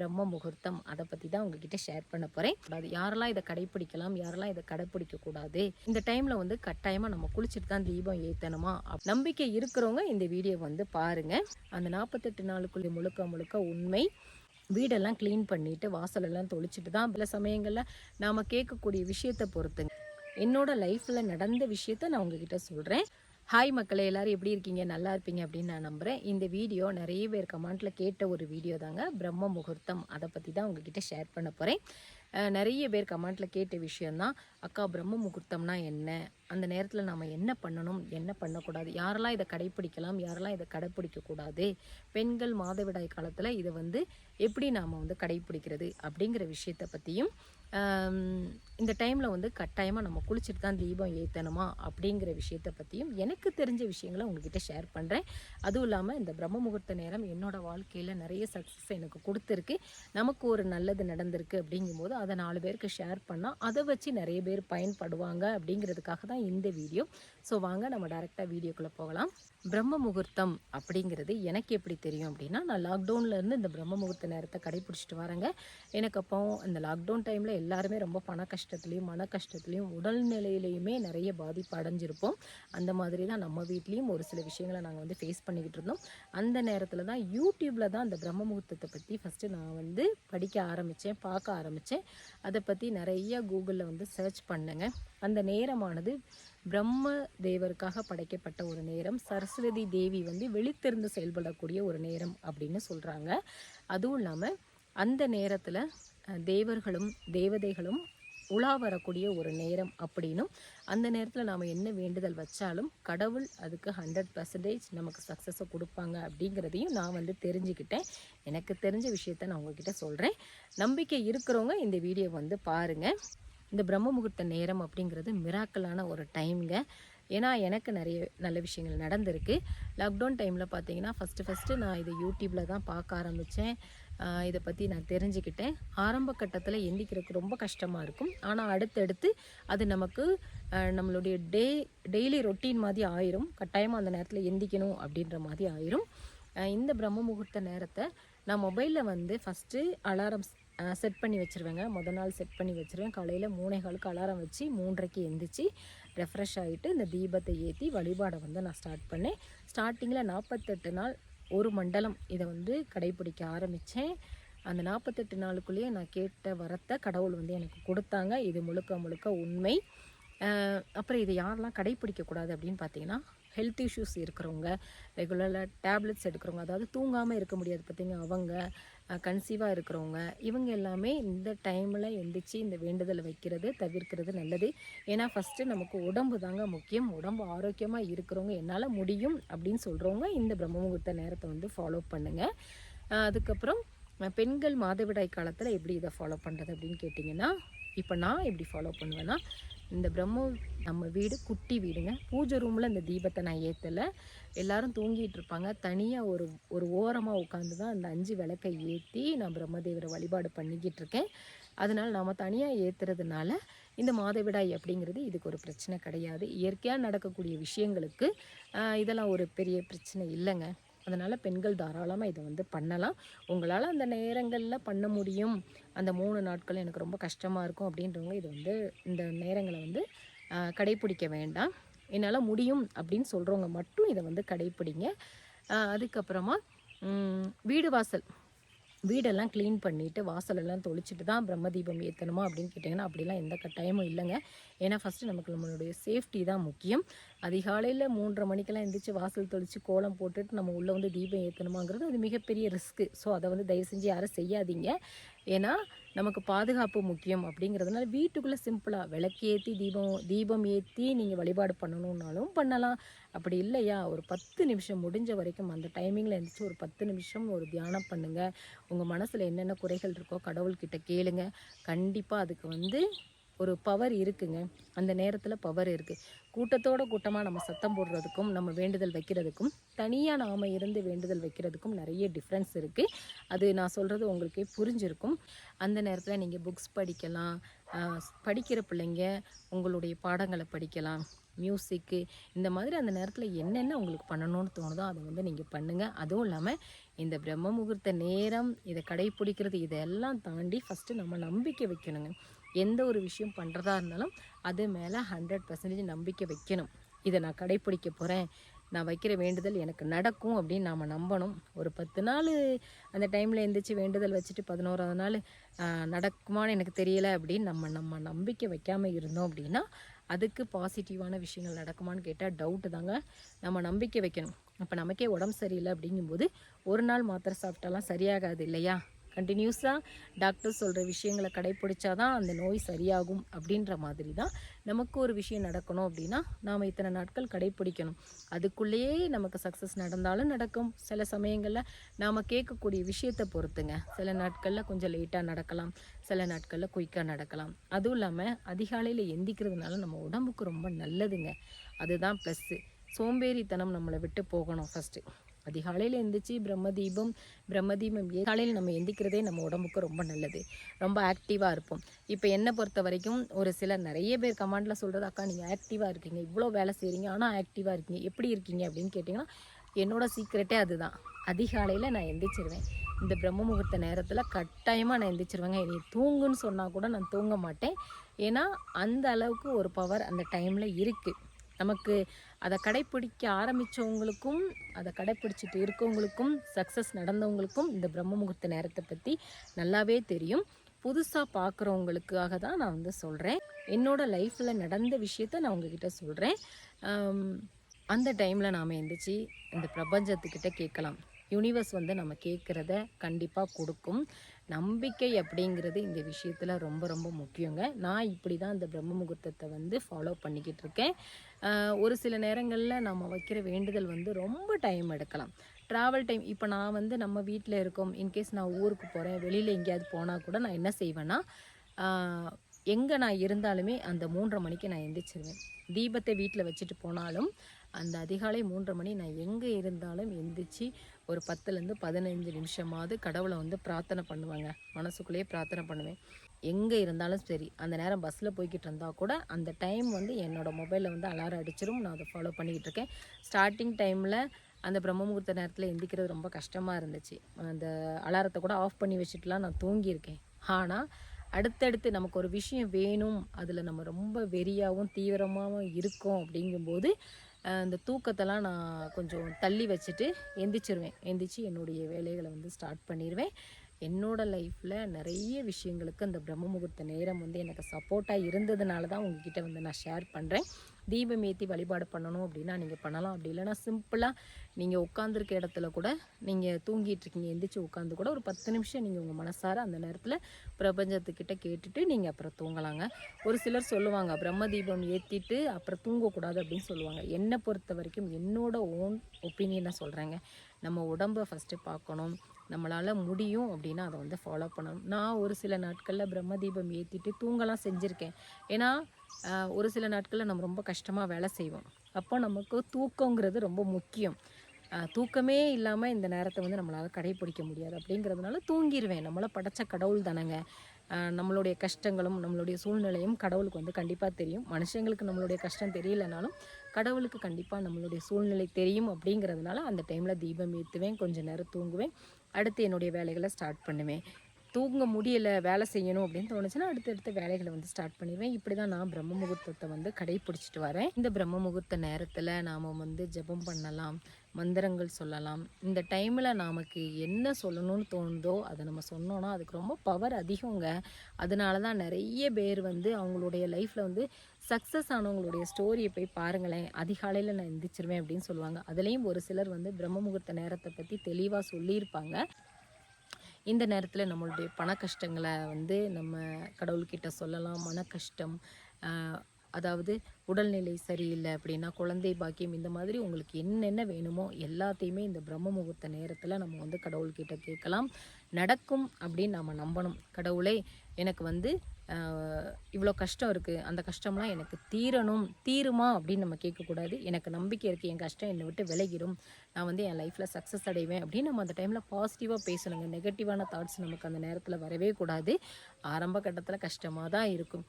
பிரம்ம முகூர்த்தம். அதை பற்றி தான் உங்ககிட்ட ஷேர் பண்ண போகிறேன் அது யாரெல்லாம் இதை கடைப்பிடிக்கலாம் யாரெல்லாம் இதை கடைப்பிடிக்க கூடாது? இந்த டைமில் வந்து கட்டாயமாக நம்ம குளிச்சுட்டு தான் தீபம் ஏற்றணுமா நம்பிக்கை இருக்கிறவங்க இந்த வீடியோ வந்து பாருங்க. அந்த நாற்பத்தெட்டு நாளுக்குள்ளே முழுக்க முழுக்க உண்மை. வீடெல்லாம் க்ளீன் பண்ணிவிட்டு வாசலெல்லாம் தொளிச்சுட்டு தான் சில சமயங்களில் நாம் கேட்கக்கூடிய விஷயத்தை பொறுத்துங்க. என்னோட லைஃப்பில் நடந்த விஷயத்த நான் உங்ககிட்ட சொல்கிறேன் ஹாய் மக்களே எல்லாரும் எப்படி இருக்கீங்க? நல்லா இருப்பீங்க அப்படின்னு நான் நம்புகிறேன் இந்த வீடியோ நிறைய பேர் கமெண்ட்டில் கேட்ட ஒரு வீடியோ தாங்க. பிரம்ம முகூர்த்தம். அதை பற்றி தான் உங்ககிட்ட ஷேர் பண்ண போகிறேன் நிறைய பேர் கமெண்ட்டில் கேட்ட விஷயந்தான் அக்கா பிரம்ம முகூர்த்தம்னா என்ன? அந்த நேரத்தில் நாம் என்ன பண்ணணும்? என்ன பண்ணக்கூடாது? யாரெல்லாம் இதை கடைப்பிடிக்கலாம்? யாரெல்லாம் இதை கடைப்பிடிக்கக்கூடாது பெண்கள் மாதவிடாய் காலத்தில் இதை வந்து எப்படி நாம் வந்து கடைப்பிடிக்கிறது அப்படிங்கிற விஷயத்தை பற்றியும் இந்த டைமில் வந்து கட்டாயமாக நம்ம குளிச்சுட்டு தான் தீபம் ஏற்றணுமா அப்படிங்கிற விஷயத்தை பற்றியும் எனக்கு தெரிஞ்ச விஷயங்களை உங்ககிட்ட ஷேர் பண்ணுறேன் அதுவும் இல்லாமல் இந்த பிரம்ம முகூர்த்த நேரம் என்னோடய வாழ்க்கையில் நிறைய சக்ஸஸ் எனக்கு கொடுத்துருக்கு. நமக்கு ஒரு நல்லது நடந்திருக்கு அப்படிங்கும்போது அதை நாலு பேருக்கு ஷேர் பண்ணால் அதை வச்சு நிறைய பேர் பேர் பயன்படுவாங்க அப்படிங்கிறதுக்காக தான் இந்த வீடியோ. ஸோ வாங்க நம்ம டேரெக்டாக வீடியோக்குள்ளே போகலாம். பிரம்ம முகூர்த்தம் அப்படிங்கிறது எனக்கு எப்படி தெரியும் அப்படின்னா நான் லாக்டவுன்லேருந்து இந்த பிரம்ம முகூர்த்த நேரத்தை கடைப்பிடிச்சிட்டு வரேங்க. எனக்கு அப்போ இந்த லாக்டவுன் டைமில் எல்லாருமே ரொம்ப பண கஷ்டத்துலேயும் மன கஷ்டத்துலேயும் உடல்நிலையிலையுமே நிறைய பாதிப்பு அடைஞ்சிருப்போம். அந்த மாதிரி தான் நம்ம வீட்லேயும் ஒரு சில விஷயங்களை நாங்கள் வந்து ஃபேஸ் பண்ணிக்கிட்டு இருந்தோம். அந்த நேரத்தில் தான் யூடியூப்பில் தான் அந்த பிரம்ம முகூர்த்தத்தை பற்றி ஃபஸ்ட்டு நான் வந்து படிக்க ஆரம்பித்தேன் பார்க்க ஆரம்பித்தேன் அதை பற்றி நிறைய கூகுளில் வந்து சர்ச் பண்ணுங்க. அந்த நேரமானது பிரம்ம தேவருக்காக படைக்கப்பட்ட ஒரு நேரம். சரஸ்வதி தேவி வந்து வெளித்திருந்து செயல்படக்கூடிய ஒரு நேரம் அப்படின்னு சொல்கிறாங்க அதுவும் இல்லாமல் அந்த நேரத்தில் தேவர்களும் தேவதைகளும் உலா வரக்கூடிய ஒரு நேரம் அப்படின்னும் அந்த நேரத்தில் நாம் என்ன வேண்டுதல் வச்சாலும் கடவுள் அதுக்கு ஹண்ட்ரட் பர்சன்டேஜ் நமக்கு சக்ஸஸை கொடுப்பாங்க அப்படிங்கிறதையும் நான் வந்து தெரிஞ்சுக்கிட்டேன். எனக்கு தெரிஞ்ச விஷயத்த நான் உங்ககிட்ட சொல்கிறேன் நம்பிக்கை இருக்கிறவங்க இந்த வீடியோ வந்து பாருங்கள் இந்த பிரம்ம முகூர்த்த நேரம் அப்படிங்கிறது மிராக்கலான ஒரு டைம்ங்க ஏன்னா எனக்கு நிறைய நல்ல விஷயங்கள் நடந்திருக்கு. லாக்டவுன் டைமில் பார்த்தீங்கன்னா ஃபஸ்ட்டு ஃபஸ்ட்டு நான் இதை யூடியூப்பில் தான் பார்க்க ஆரம்பித்தேன் இதை பற்றி நான் தெரிஞ்சுக்கிட்டேன். ஆரம்ப கட்டத்தில் எந்திக்கிறதுக்கு ரொம்ப கஷ்டமாக இருக்கும். ஆனால் அடுத்தடுத்து அது நமக்கு நம்மளுடைய டே டெய்லி ரொட்டீன் மாதிரி ஆயிரும். கட்டாயமாக அந்த நேரத்தில் எந்திக்கணும் அப்படின்ற மாதிரி ஆயிரும். இந்த பிரம்ம முகூர்த்த நேரத்தை நான் மொபைலில் வந்து ஃபஸ்ட்டு அலாரம் செட் பண்ணி வச்சுருவேங்க. மொதல் நாள் செட் பண்ணி வச்சுருவேன். காலையில் மூணே காலுக்கு அலாரம் வச்சு மூன்றரைக்கு எந்திரிச்சு ரெஃப்ரெஷ் ஆகிட்டு இந்த தீபத்தை ஏற்றி வழிபாடை வந்து நான் ஸ்டார்ட் பண்ணேன். ஸ்டார்டிங்கில் நாற்பத்தெட்டு நாள் ஒரு மண்டலம் இதை வந்து கடைபிடிக்க ஆரம்பித்தேன் அந்த நாற்பத்தெட்டு நாளுக்குள்ளேயே நான் கேட்ட வரத்தை கடவுள் வந்து எனக்கு கொடுத்தாங்க. இது முழுக்க முழுக்க உண்மை. அப்புறம் இதை யாரெல்லாம் கடைப்பிடிக்கக்கூடாது அப்படின்னு பார்த்தீங்கன்னா ஹெல்த் இஷ்யூஸ் இருக்கிறவங்க ரெகுலராக டேப்லெட்ஸ் எடுக்கிறவங்க அதாவது தூங்காமல் இருக்க முடியாது பார்த்தீங்க அவங்க கன்சீவாக இருக்கிறவங்க இவங்க எல்லாமே இந்த டைமில் எழுந்திரிச்சு இந்த வேண்டுதலை வைக்கிறது தவிர்க்கிறது நல்லது. ஏன்னா ஃபஸ்ட்டு நமக்கு உடம்பு தாங்க முக்கியம். உடம்பு ஆரோக்கியமாக இருக்கிறவங்க என்னால் முடியும் அப்படின்னு சொல்கிறவங்க இந்த பிரம்ம முகூர்த்த நேரத்தை வந்து ஃபாலோ பண்ணுங்கள் அதுக்கப்புறம் பெண்கள் மாதவிடாய் காலத்தில் எப்படி இதை ஃபாலோ பண்ணுறது அப்படின்னு கேட்டிங்கன்னா இப்போ நான் எப்படி ஃபாலோ பண்ணுவேன்னா இந்த பிரம்ம நம்ம வீடு குட்டி வீடுங்க. பூஜை ரூமில் இந்த தீபத்தை நான் ஏற்றலை எல்லாரும் தூங்கிட்டு இருப்பாங்க. தனியாக ஒரு ஒரு ஓரமாக உட்காந்து தான் அந்த அஞ்சு விளக்கை ஏற்றி நான் பிரம்மதேவரை வழிபாடு பண்ணிக்கிட்டு இருக்கேன். அதனால் நாம் தனியாக ஏற்றுறதுனால இந்த மாதவிடாய் அப்படிங்கிறது இதுக்கு ஒரு பிரச்சனை கிடையாது. இயற்கையாக நடக்கக்கூடிய விஷயங்களுக்கு இதெல்லாம் ஒரு பெரிய பிரச்சனை இல்லைங்க. அதனால் பெண்கள் தாராளமாக இதை வந்து பண்ணலாம். உங்களால் அந்த நேரங்களில் பண்ண முடியும். அந்த மூணு நாட்கள் எனக்கு ரொம்ப கஷ்டமாக இருக்கும் அப்படின்றவங்க இது வந்து இந்த நேரங்களை வந்து கடைப்பிடிக்க வேண்டாம். என்னால் முடியும் அப்படின்னு சொல்கிறவங்க மட்டும் இதை வந்து கடைப்பிடிங்க. அதுக்கப்புறமா வீடு வாசல். வீடெல்லாம் க்ளீன் பண்ணிவிட்டு வாசலெல்லாம் தொளிச்சிட்டு தான் பிரம்மதீபம் ஏற்றணுமா அப்படின்னு கேட்டிங்கன்னா அப்படிலாம் எந்த கட்டாயமும் இல்லைங்க. ஏன்னா ஃபஸ்ட்டு நமக்கு நம்மளுடைய சேஃப்டி தான் முக்கியம். அதிகாலையில் மூன்றரை மணிக்கெல்லாம் எழுந்திரிச்சு வாசல் தொளித்து கோலம் போட்டுட்டு நம்ம உள்ளே வந்து தீபம் ஏற்றணுமாங்கிறது அது மிகப்பெரிய ரிஸ்க்கு ஸோ அதை வந்து தயவு செஞ்சு யாரும் செய்யாதீங்க. ஏன்னா நமக்கு பாதுகாப்பு முக்கியம் அப்படிங்கிறதுனால வீட்டுக்குள்ளே சிம்பிளாக விளக்கு ஏற்றி தீபம் தீபம் ஏற்றி நீங்கள் வழிபாடு பண்ணணுன்னாலும் பண்ணலாம். அப்படி இல்லையா? ஒரு பத்து நிமிஷம் முடிஞ்ச வரைக்கும் அந்த டைமிங்கில் எழுந்திரிச்சு ஒரு பத்து நிமிஷம் ஒரு தியானம் பண்ணுங்கள் உங்கள் மனசில் என்னென்ன குறைகள் இருக்கோ கடவுள்கிட்ட கேளுங்க. கண்டிப்பாக அதுக்கு வந்து ஒரு பவர் இருக்குங்க. அந்த நேரத்தில் பவர் இருக்குது கூட்டத்தோட கூட்டமாக நம்ம சத்தம் போடுறதுக்கும் நம்ம வேண்டுதல் வைக்கிறதுக்கும் தனியாக நாம் இருந்து வேண்டுதல் வைக்கிறதுக்கும் நிறைய டிஃப்ரென்ஸ் இருக்குது அது நான் சொல்கிறது உங்களுக்கே புரிஞ்சிருக்கும். அந்த நேரத்தில் நீங்கள் புக்ஸ் படிக்கலாம். படிக்கிற பிள்ளைங்க உங்களுடைய பாடங்களை படிக்கலாம். மியூசிக்கு இந்த மாதிரி அந்த நேரத்தில் என்னென்ன உங்களுக்கு பண்ணணும்னு தோணுதோ அதை வந்து நீங்கள் பண்ணுங்கள் அதுவும் இல்லாமல் இந்த பிரம்ம முகூர்த்த நேரம் இதை கடைப்பிடிக்கிறது இதெல்லாம் தாண்டி ஃபஸ்ட்டு நம்ம நம்பிக்கை வைக்கணுங்க. எந்த ஒரு விஷயம் பண்ணுறதா இருந்தாலும் அது மேலே ஹண்ட்ரட் பர்சன்டேஜ் நம்பிக்கை வைக்கணும். இதை நான் கடைப்பிடிக்க போகிறேன் நான் வைக்கிற வேண்டுதல் எனக்கு நடக்கும் அப்படின்னு நாம் நம்பணும். ஒரு பத்து நாள் அந்த டைமில் எந்திரிச்சு வேண்டுதல் வச்சுட்டு பதினோராவது நாள் நடக்குமான்னு எனக்கு தெரியல அப்படின்னு நம்ம நம்ம நம்பிக்கை வைக்காமல் இருந்தோம் அப்படின்னா அதுக்கு பாசிட்டிவான விஷயங்கள் நடக்குமான்னு கேட்டால் டவுட்டு தாங்க. நம்ம நம்பிக்கை வைக்கணும். அப்போ நமக்கே உடம்பு சரியில்லை அப்படிங்கும்போது ஒரு நாள் மாத்திரை சாப்பிட்டாலாம் சரியாகாது இல்லையா? கண்டினியூஸாக டாக்டர் சொல்கிற விஷயங்களை கடைப்பிடிச்சாதான் அந்த நோய் சரியாகும் அப்படின்ற மாதிரி தான் நமக்கு ஒரு விஷயம் நடக்கணும் அப்படின்னா நாம் இத்தனை நாட்கள் கடைப்பிடிக்கணும். அதுக்குள்ளேயே நமக்கு சக்ஸஸ் நடந்தாலும் நடக்கும். சில சமயங்களில் நாம் கேட்கக்கூடிய விஷயத்தை பொறுத்துங்க. சில நாட்களில் கொஞ்சம் லேட்டாக நடக்கலாம். சில நாட்களில் குயிக்காக நடக்கலாம். அதுவும் இல்லாமல் அதிகாலையில் எந்திக்கிறதுனால நம்ம உடம்புக்கு ரொம்ப நல்லதுங்க. அதுதான் ப்ளஸ்ஸு சோம்பேறித்தனம் நம்மளை விட்டு போகணும் ஃபஸ்ட்டு அதிகாலையில் எழுந்திரிச்சி பிரம்ம தீபம் பிரம்ம ஏ காலையில் நம்ம எந்திக்கிறதே நம்ம உடம்புக்கு ரொம்ப நல்லது. ரொம்ப ஆக்டிவாக இருப்போம். இப்போ என்னை பொறுத்த வரைக்கும் ஒரு சில நிறைய பேர் கமாண்டில் சொல்கிறது அக்கா நீங்கள் ஆக்டிவாக இருக்கீங்க. இவ்வளோ வேலை செய்கிறீங்க ஆனால் ஆக்டிவாக இருக்கீங்க. எப்படி இருக்கீங்க? அப்படின்னு கேட்டிங்கன்னா என்னோட சீக்ரெட்டே அதுதான். அதிகாலையில் நான் எந்திரிச்சிருவேன். இந்த பிரம்ம முகூர்த்த நேரத்தில் கட்டாயமாக நான் எந்திரிச்சிருவேங்க. நீ தூங்குன்னு சொன்னால் கூட நான் தூங்க மாட்டேன். ஏன்னா அந்த அளவுக்கு ஒரு பவர் அந்த டைமில் இருக்குது நமக்கு அதை கடைப்பிடிக்க ஆரம்பித்தவங்களுக்கும் அதை கடைப்பிடிச்சிட்டு இருக்கவங்களுக்கும் சக்ஸஸ் நடந்தவங்களுக்கும் இந்த பிரம்ம முகூர்த்த நேரத்தை பற்றி நல்லாவே தெரியும். புதுசாக பார்க்குறவங்களுக்காக தான் நான் வந்து சொல்கிறேன் என்னோட லைஃப்பில் நடந்த விஷயத்த நான் உங்ககிட்ட சொல்கிறேன் அந்த டைமில் நாம் எந்திரிச்சு இந்த பிரபஞ்சத்துக்கிட்ட கேட்கலாம். யூனிவர்ஸ் வந்து நம்ம கேட்குறத கண்டிப்பாக கொடுக்கும். நம்பிக்கை அப்படிங்கிறது இந்த விஷயத்தில் ரொம்ப ரொம்ப முக்கியங்க. நான் இப்படி தான் இந்த பிரம்ம முகூர்த்தத்தை வந்து ஃபாலோ பண்ணிக்கிட்டு இருக்கேன். ஒரு சில நேரங்களில் நம்ம வைக்கிற வேண்டுதல் வந்து ரொம்ப டைம் எடுக்கலாம். ட்ராவல் டைம் இப்போ நான் வந்து நம்ம வீட்டில் இருக்கோம். இன்கேஸ் நான் ஊருக்கு போகிறேன் வெளியில் எங்கேயாவது போனால் கூட நான் என்ன செய்வேன்னா எங்கே நான் இருந்தாலுமே அந்த மூன்றரை மணிக்கு நான் எந்திரிச்சிருவேன். தீபத்தை வீட்டில் வச்சுட்டு போனாலும் அந்த அதிகாலை மூன்று மணி நான் எங்கே இருந்தாலும் எந்திரிச்சு ஒரு பத்துலேருந்து பதினஞ்சு நிமிஷமாவது கடவுளை வந்து பிரார்த்தனை பண்ணுவேங்க. மனசுக்குள்ளேயே பிரார்த்தனை பண்ணுவேன். எங்கே இருந்தாலும் சரி அந்த நேரம் பஸ்ஸில் போய்கிட்டு இருந்தால் கூட அந்த டைம் வந்து என்னோடய மொபைலில் வந்து அலாரம் அடிச்சிரும். நான் அதை ஃபாலோ பண்ணிக்கிட்டு இருக்கேன். ஸ்டார்டிங் டைமில் அந்த பிரம்ம முகூர்த்த நேரத்தில் எந்திக்கிறது ரொம்ப கஷ்டமாக இருந்துச்சு. அந்த அலாரத்தை கூட ஆஃப் பண்ணி வச்சுட்டுலாம் நான் தூங்கியிருக்கேன். ஆனால் அடுத்தடுத்து நமக்கு ஒரு விஷயம் வேணும். அதில் நம்ம ரொம்ப வெறியாகவும் தீவிரமாகவும் இருக்கோம் அப்படிங்கும்போது அந்த தூக்கத்தெல்லாம் நான் கொஞ்சம் தள்ளி வச்சுட்டு எந்திரிச்சிருவேன். எந்திரிச்சு என்னுடைய வேலைகளை வந்து ஸ்டார்ட் பண்ணிடுவேன் என்னோட லைஃப்பில் நிறைய விஷயங்களுக்கு அந்த பிரம்ம முகூர்த்த நேரம் வந்து எனக்கு சப்போர்ட்டாக இருந்ததுனால தான் உங்ககிட்ட வந்து நான் ஷேர் பண்ணுறேன் தீபம் ஏற்றி வழிபாடு பண்ணணும் அப்படின்னா நீங்கள் பண்ணலாம். அப்படி இல்லைன்னா சிம்பிளாக நீங்கள் உட்காந்துருக்க இடத்துல கூட நீங்கள் தூங்கிட்டு இருக்கீங்க எந்திரிச்சு உட்காந்து கூட ஒரு பத்து நிமிஷம் நீங்கள் உங்கள் மனசார அந்த நேரத்தில் பிரபஞ்சத்துக்கிட்ட கேட்டுட்டு நீங்கள் அப்புறம் தூங்கலாங்க. ஒரு சிலர் சொல்லுவாங்க பிரம்ம தீபம் ஏற்றிட்டு அப்புறம் தூங்கக்கூடாது அப்படின்னு சொல்லுவாங்க. என்னை பொறுத்த வரைக்கும் என்னோட ஓன் ஒப்பீனியனை சொல்கிறேங்க நம்ம உடம்பை ஃபஸ்ட்டு பார்க்கணும். நம்மளால் முடியும் அப்படின்னா அதை வந்து ஃபாலோ பண்ணணும். நான் ஒரு சில நாட்களில் பிரம்ம தீபம் ஏற்றிட்டு தூங்கலாம் செஞ்சுருக்கேன். ஏன்னா ஒரு சில நாட்களில் நம்ம ரொம்ப கஷ்டமாக வேலை செய்வோம். அப்போ நமக்கு தூக்கங்கிறது ரொம்ப முக்கியம். தூக்கமே இல்லாமல் இந்த நேரத்தை வந்து நம்மளால் கடைப்பிடிக்க முடியாது. அப்படிங்கிறதுனால தூங்கிடுவேன் நம்மளை படைச்ச கடவுள் தானேங்க. நம்மளுடைய கஷ்டங்களும் நம்மளுடைய சூழ்நிலையும் கடவுளுக்கு வந்து கண்டிப்பாக தெரியும். மனுஷங்களுக்கு நம்மளுடைய கஷ்டம் தெரியலனாலும் கடவுளுக்கு கண்டிப்பாக நம்மளுடைய சூழ்நிலை தெரியும் அப்படிங்கிறதுனால அந்த டைமில் தீபம் ஏற்றுவேன் கொஞ்சம் நேரம் தூங்குவேன். அடுத்து என்னுடைய வேலைகளை ஸ்டார்ட் பண்ணுவேன். தூங்க முடியலை வேலை செய்யணும் அப்படின்னு தோணுச்சுன்னா அடுத்தடுத்த வேலைகளை வந்து ஸ்டார்ட் பண்ணிடுவேன். இப்படி தான் நான் பிரம்ம முகூர்த்தத்தை வந்து கடைப்பிடிச்சிட்டு வரேன். இந்த பிரம்ம முகூர்த்த நேரத்தில் நாம் வந்து ஜெபம் பண்ணலாம். மந்திரங்கள் சொல்லலாம். இந்த டைமில் நமக்கு என்ன சொல்லணும்னு தோணுதோ அதை நம்ம சொன்னோன்னா அதுக்கு ரொம்ப பவர் அதிகங்க. அதனால தான் நிறைய பேர் வந்து அவங்களுடைய லைஃப்பில் வந்து சக்ஸஸ் ஆனவங்களுடைய ஸ்டோரியை போய் பாருங்களேன். அதிகாலையில் நான் எந்திரிச்சிருவேன் அப்படின்னு சொல்லுவாங்க. அதுலேயும் ஒரு சிலர் வந்து பிரம்ம முகூர்த்த நேரத்தை பற்றி தெளிவாக சொல்லியிருப்பாங்க. இந்த நேரத்தில் நம்மளுடைய பண கஷ்டங்களை வந்து நம்ம கடவுள்கிட்ட சொல்லலாம். மன கஷ்டம் அதாவது உடல்நிலை சரியில்லை அப்படின்னா குழந்தை பாக்கியம் இந்த மாதிரி உங்களுக்கு என்னென்ன வேணுமோ எல்லாத்தையுமே இந்த பிரம்ம முகூர்த்த நேரத்தில் நம்ம வந்து கடவுள்கிட்ட கேட்கலாம். நடக்கும் அப்படின்னு நம்ம நம்பணும். கடவுளே எனக்கு வந்து இவ்வளோ கஷ்டம் இருக்குது அந்த கஷ்டம்லாம் எனக்கு தீரணும். தீருமா அப்படின்னு நம்ம கேட்கக்கூடாது. எனக்கு நம்பிக்கை இருக்குது என் கஷ்டம் என்னை விட்டு விலகிடும் நான் வந்து என் லைஃப்பில் சக்ஸஸ் அடைவேன் அப்படின்னு நம்ம அந்த டைமில் பாசிட்டிவாக பேசணுங்க. நெகட்டிவான தாட்ஸ் நமக்கு அந்த நேரத்தில் வரவே கூடாது. ஆரம்ப கட்டத்தில் கஷ்டமாக தான் இருக்கும்.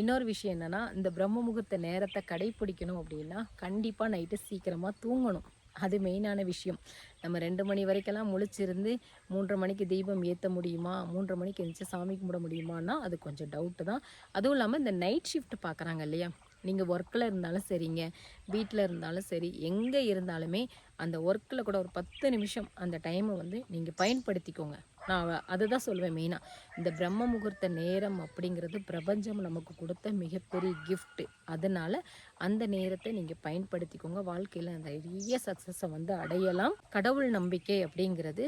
இன்னொரு விஷயம் என்னென்னா இந்த பிரம்ம முகூர்த்த நேரத்தை கடைப்பிடிக்கணும் அப்படின்னா கண்டிப்பாக நைட்டு சீக்கிரமாக தூங்கணும். அது மெயினான விஷயம். நம்ம ரெண்டு மணி வரைக்கெல்லாம் முழிச்சிருந்து மூன்றரை மணிக்கு தீபம் ஏற்ற முடியுமா? மூன்றரை மணிக்கு எழுந்துச்சு சாமி கும்பிட முடியுமான்னா அது கொஞ்சம் டவுட்டு தான். அதுவும் இல்லாமல் இந்த நைட் ஷிஃப்ட் பார்க்குறாங்க இல்லையா? நீங்கள் ஒர்க்கில் இருந்தாலும் சரிங்க வீட்டில் இருந்தாலும் சரி எங்கே இருந்தாலுமே அந்த ஒர்க்கில் கூட ஒரு பத்து நிமிஷம் அந்த டைமை வந்து நீங்கள் பயன்படுத்திக்கோங்க. நான் அதுதான் சொல்லுவேன் மெயினாக இந்த பிரம்ம முகூர்த்த நேரம் அப்படிங்கிறது பிரபஞ்சம் நமக்கு கொடுத்த மிகப்பெரிய கிஃப்ட்டு அதனால அந்த நேரத்தை நீங்கள் பயன்படுத்திக்கோங்க. வாழ்க்கையில் நிறைய சக்ஸஸை வந்து அடையலாம். கடவுள் நம்பிக்கை அப்படிங்கிறது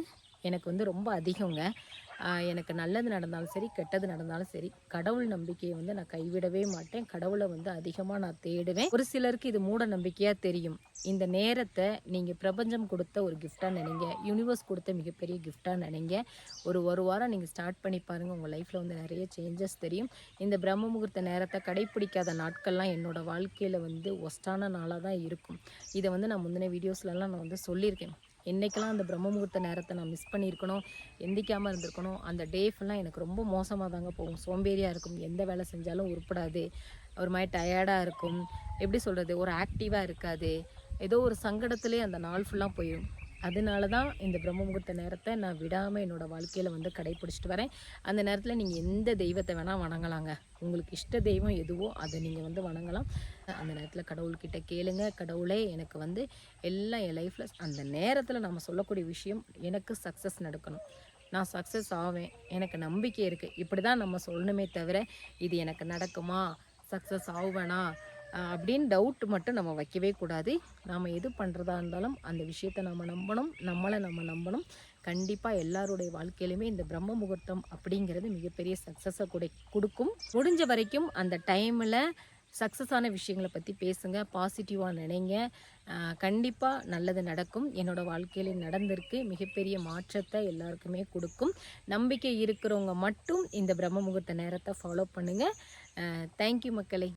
எனக்கு வந்து ரொம்ப அதிகங்க. எனக்கு நல்லது நடந்தாலும் சரி கெட்டது நடந்தாலும் சரி கடவுள் நம்பிக்கையை வந்து நான் கைவிடவே மாட்டேன். கடவுளை வந்து அதிகமாக நான் தேடுவேன். ஒரு சிலருக்கு இது மூட நம்பிக்கையாக தெரியும். இந்த நேரத்தை நீங்கள் பிரபஞ்சம் கொடுத்த ஒரு கிஃப்டாக நினைங்க. யூனிவர்ஸ் கொடுத்த மிகப்பெரிய கிஃப்டாக நினைங்க. ஒரு ஒரு வாரம் நீங்கள் ஸ்டார்ட் பண்ணி பாருங்கள் உங்கள் லைஃப்பில் வந்து நிறைய சேஞ்சஸ் தெரியும். இந்த பிரம்ம முகூர்த்த நேரத்தை கடைப்பிடிக்காத நாட்கள்லாம் என்னோடய வாழ்க்கையில் வந்து ஒஸ்டான நாளாக தான் இருக்கும். இதை வந்து நான் முந்தின வீடியோஸ்லலாம் நான் வந்து சொல்லியிருக்கேன். என்னைக்கெல்லாம் அந்த பிரம்ம முகூர்த்த நேரத்தை நான் மிஸ் பண்ணியிருக்கணும் எந்திக்காமல் இருந்திருக்கணும் அந்த டே ஃபுல்லாக எனக்கு ரொம்ப மோசமாக தாங்க போகும். சோம்பேறியாக இருக்கும். எந்த வேலை செஞ்சாலும் உருப்படாது. ஒரு மாதிரி டயர்டாக இருக்கும். எப்படி சொல்கிறது ஒரு ஆக்டிவாக இருக்காது. ஏதோ ஒரு சங்கடத்துலேயே அந்த நாள் ஃபுல்லாக போயிடும் அதனால தான் இந்த பிரம்ம முகூர்த்த நேரத்தை நான் விடாமல் என்னோடய வாழ்க்கையில் வந்து கடைப்பிடிச்சிட்டு வரேன். அந்த நேரத்தில் நீங்கள் எந்த தெய்வத்தை வேணால் வணங்கலாங்க. உங்களுக்கு இஷ்ட தெய்வம் எதுவோ அதை நீங்கள் வந்து வணங்கலாம். அந்த நேரத்தில் கடவுள்கிட்ட கேளுங்க. கடவுளே எனக்கு வந்து எல்லாம் என் லைஃப்பில் அந்த நேரத்தில் நம்ம சொல்லக்கூடிய விஷயம் எனக்கு சக்ஸஸ் நடக்கணும். நான் சக்ஸஸ் ஆவேன். எனக்கு நம்பிக்கை இருக்குது இப்படி தான் நம்ம சொல்லணுமே தவிர இது எனக்கு நடக்குமா? சக்ஸஸ் ஆகுவேனா? அப்படின்னு டவுட் மட்டும் நம்ம வைக்கவே கூடாது. நாம் எது பண்ணுறதா இருந்தாலும் அந்த விஷயத்தை நம்ம நம்பணும். நம்மளை நம்ம நம்பணும். கண்டிப்பாக எல்லாருடைய வாழ்க்கையிலுமே இந்த பிரம்ம முகூர்த்தம் அப்படிங்கிறது மிகப்பெரிய சக்ஸஸை கொடை கொடுக்கும். முடிஞ்ச வரைக்கும் அந்த டைமில் சக்ஸஸான விஷயங்களை பற்றி பேசுங்க. பாசிட்டிவாக நினைங்க. கண்டிப்பாக நல்லது நடக்கும். என்னோடய வாழ்க்கையில் நடந்திருக்கு. மிகப்பெரிய மாற்றத்தை எல்லாருக்குமே கொடுக்கும். நம்பிக்கை இருக்கிறவங்க மட்டும் இந்த பிரம்ம முகூர்த்த நேரத்தை ஃபாலோ பண்ணுங்கள் தேங்க்யூ மக்களை.